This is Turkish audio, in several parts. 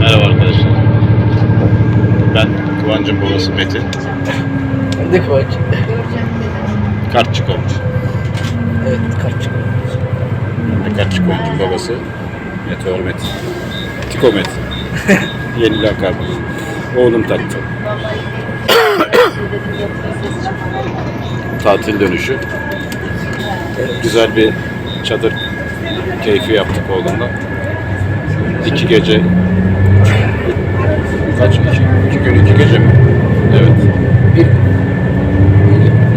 Merhaba arkadaşlar. Ben Kıvancım babası Metin. Ben de Kıvanç. Kartçık olmuş. Evet, Kartçık olmuş. Ben de Kartçık olmuş babası. Meteor Metin. Tiko Metin. Yeni lakabı. Oğlum taktı. Tatil dönüşü. Güzel bir çadır keyfi yaptık oğlumla. İki gece kaç? İki, iki gün iki gece mi? Evet. Bir,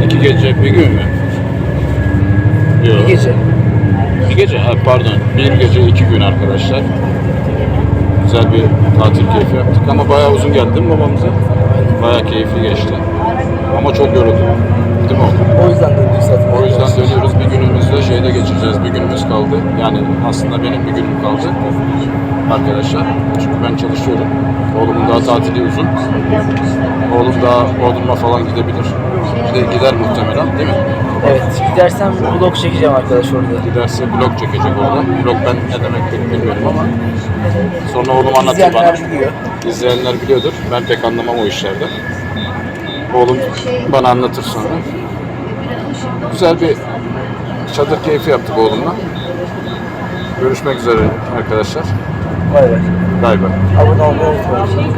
İki gece bir gün mü? Yok. bir gece. Bir gece, ha, pardon. Bir gece iki gün arkadaşlar. Güzel bir tatil keyfi yaptık ama bayağı uzun geldi değil mi babamıza? Bayağı keyifli geçti. Ama çok yoruldum. Değil mi oğlum? O yüzden döndük zaten. O yüzden dönüyoruz. Bir günümüzü geçireceğiz. Bir günümüz kaldı. Yani aslında benim bir günüm kaldı. Arkadaşlar. Çünkü ben çalışıyorum. Oğlumun daha tatili uzun. Oğlum daha Bodrum'a falan gidebilir. Bir de gider muhtemelen değil mi? Evet gidersem vlog çekeceğim arkadaş orada. Giderse vlog çekecek orada. Vlog ben ne demek bilmiyorum ama sonra oğlum anlatır bana. İzleyenler biliyor. İzleyenler biliyordur. Ben pek anlamam o işlerde. Oğlum bana anlatır sonra. Güzel bir çadır keyfi yaptık oğlumla. Görüşmek üzere arkadaşlar. Bay bay. Bay bay. Abone olmayı unutmayın.